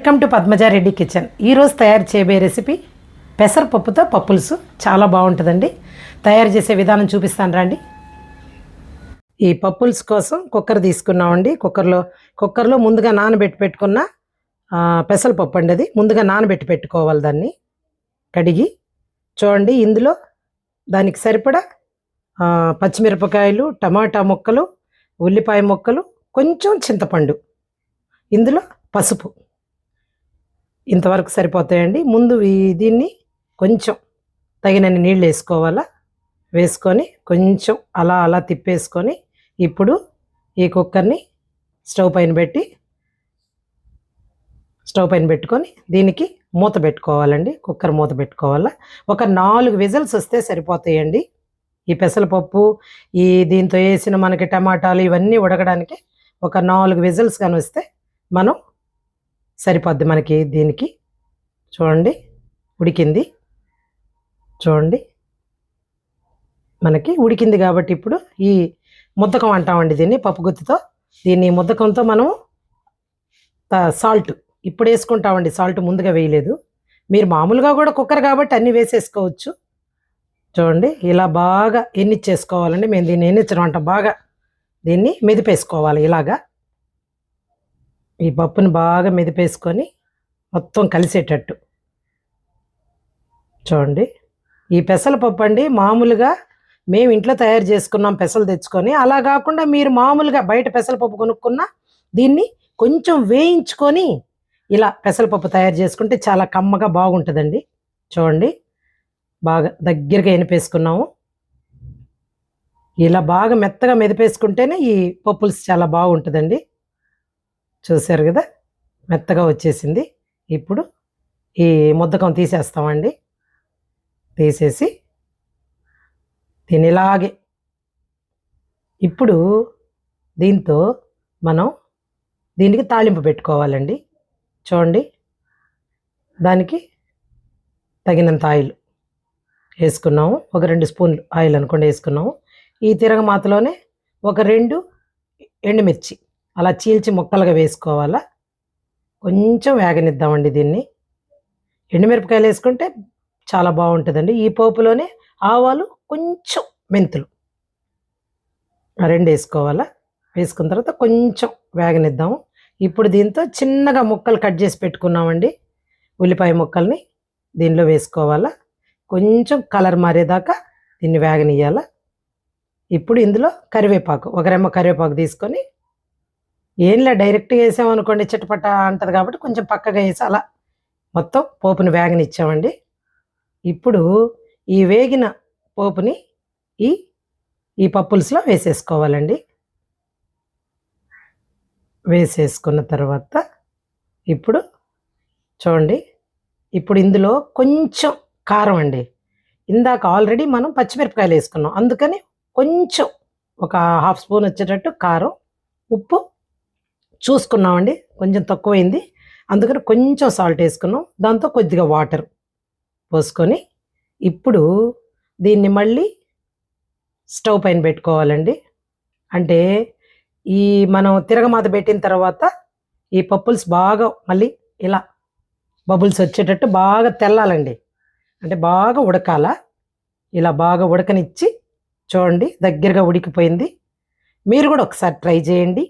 Welcome to Padmaja Reddy kitchen ఈరోజు తయారు చేయబోయే రెసిపీ పెసరపప్పుతో పప్పులుసు. చాలా బాగుంటుందండి. తయారు చేసే విధానం చూపిస్తాను రండి. ఈ పప్పుల్స్ కోసం కుక్కర్ తీసుకున్నామండి. కుక్కర్లో కుక్కర్లో ముందుగా నానబెట్టి పెట్టుకున్న పెసరపప్పు అండి అది. ముందుగా నానబెట్టి పెట్టుకోవాలి దాన్ని. కడిగి చూడండి ఇందులో దానికి సరిపడా పచ్చిమిరపకాయలు టమాటా ముక్కలు ఉల్లిపాయ ముక్కలు కొంచెం చింతపండు. ఇందులో పసుపు. ఇంతవరకు సరిపోతాయండి. ముందు దీన్ని కొంచెం తగినన్ని నీళ్ళు వేసుకోవాలా? వేసుకొని కొంచెం అలా అలా తిప్పేసుకొని ఇప్పుడు ఈ కుక్కర్ని స్టవ్ పైన పెట్టి స్టవ్ పైన పెట్టుకొని దీనికి మూత పెట్టుకోవాలండి. కుక్కర్ మూత పెట్టుకోవాలా? ఒక నాలుగు విజిల్స్ వస్తే సరిపోతాయండి. ఈ పెసరపప్పు ఈ దీంతో వేసిన మనకి టమాటాలు ఇవన్నీ ఉడకడానికి ఒక నాలుగు విజిల్స్ కానీ వస్తే మనం సరిపోద్ది మనకి దీనికి. చూడండి ఉడికింది. చూడండి. మనకి ఉడికింది కాబట్టి ఇప్పుడు ఈ ముద్దకం అంటామండి దీన్ని పప్పుగుత్తితో దీన్ని ముద్దకంతో మనం సాల్ట్. ఇప్పుడు వేసుకుంటామండి సాల్ట్ ముందుగా వేయలేదు. మీరు మామూలుగా కూడా కుక్కర్ కాబట్టి అన్నీ వేసేసుకోవచ్చు. చూడండి ఇలా బాగా ఎన్నిచ్చేసుకోవాలండి. మేము దీన్ని ఎన్నిచ్చడం అంటాం బాగా దీన్ని మెదిపేసుకోవాలి ఇలాగా. ఈ పప్పుని బాగా మెదిపేసుకొని మొత్తం కలిసేటట్టు. చూడండి. ఈ పెసలపప్పు అండి మామూలుగా మేము ఇంట్లో తయారు చేసుకున్నాం పెసలు తెచ్చుకొని. అలా కాకుండా మీరు మామూలుగా బయట పెసలపప్పు కొనుక్కున్న దీన్ని కొంచెం వేయించుకొని ఇలా పెసలపప్పు తయారు చేసుకుంటే చాలా కమ్మగా బాగుంటుందండి. చూడండి. బాగా దగ్గరగా ఎనిపేసుకున్నాము. ఇలా బాగా మెత్తగా మెదిపేసుకుంటేనే ఈ పప్పుల్స్ చాలా బాగుంటుందండి. చూశారు కదా? మెత్తగా వచ్చేసింది. ఇప్పుడు ఈ ముద్దకం తీసేస్తామండి. తీసేసి దీని ఇలాగే ఇప్పుడు దీంతో మనం దీనికి తాళింపు పెట్టుకోవాలండి. చూడండి. దానికి తగినంత ఆయిల్ వేసుకున్నాము. ఒక రెండు స్పూన్లు ఆయిల్ అనుకోండి వేసుకున్నాము. ఈ తిరగమాతలోనే ఒక రెండు ఎండుమిర్చి అలా చీల్చి ముక్కలుగా వేసుకోవాలా? కొంచెం వేగనిద్దామండి దీన్ని. ఎండుమిరపకాయలు వేసుకుంటే చాలా బాగుంటుందండి. ఈ పోపులోనే ఆవాలు కొంచెం మెంతులు. రెండు వేసుకోవాలా? వేసుకున్న తర్వాత కొంచెం వేగనిద్దాము. ఇప్పుడు దీంతో చిన్నగా ముక్కలు కట్ చేసి పెట్టుకున్నామండి. ఉల్లిపాయ ముక్కల్ని దీనిలో వేసుకోవాలా? కొంచెం కలర్ మారేదాకా దీన్ని వేగనియ్యాలా? ఇప్పుడు ఇందులో కరివేపాకు ఒక రెమ్మ కరివేపాకు తీసుకొని ఏంలే డైరెక్ట్గా వేసామనుకోండి చిటపట అంటది కాబట్టి కొంచెం పక్కగా వేసి అలా మొత్తం పోపుని వేగనిచ్చామండి. ఇప్పుడు ఈ వేగిన పోపుని ఈ ఈ పప్పుల్స్లో వేసేసుకోవాలండి. వేసేసుకున్న తర్వాత ఇప్పుడు చూడండి ఇప్పుడు ఇందులో కొంచెం కారం అండి. ఇందాక ఆల్రెడీ మనం పచ్చిమిరపకాయలు వేసుకున్నాం అందుకని కొంచెం ఒక హాఫ్ స్పూన్ వచ్చేటట్టు కారం ఉప్పు చూసుకున్నామండి. కొంచెం తక్కువైంది. అందుకని కొంచెం సాల్ట్ వేసుకున్నాం. దాంతో కొద్దిగా వాటర్ పోసుకొని ఇప్పుడు దీన్ని మళ్ళీ స్టవ్ పైన పెట్టుకోవాలండి. అంటే ఈ మనం తిరగమాత పెట్టిన తర్వాత ఈ పప్పుల్స్ బాగా మళ్ళీ ఇలా బబుల్స్ వచ్చేటట్టు బాగా తెల్లాలండి. అంటే బాగా ఉడకాల. ఇలా బాగా ఉడకనిచ్చి చూడండి దగ్గరగా ఉడికిపోయింది. మీరు కూడా ఒకసారి ట్రై చేయండి.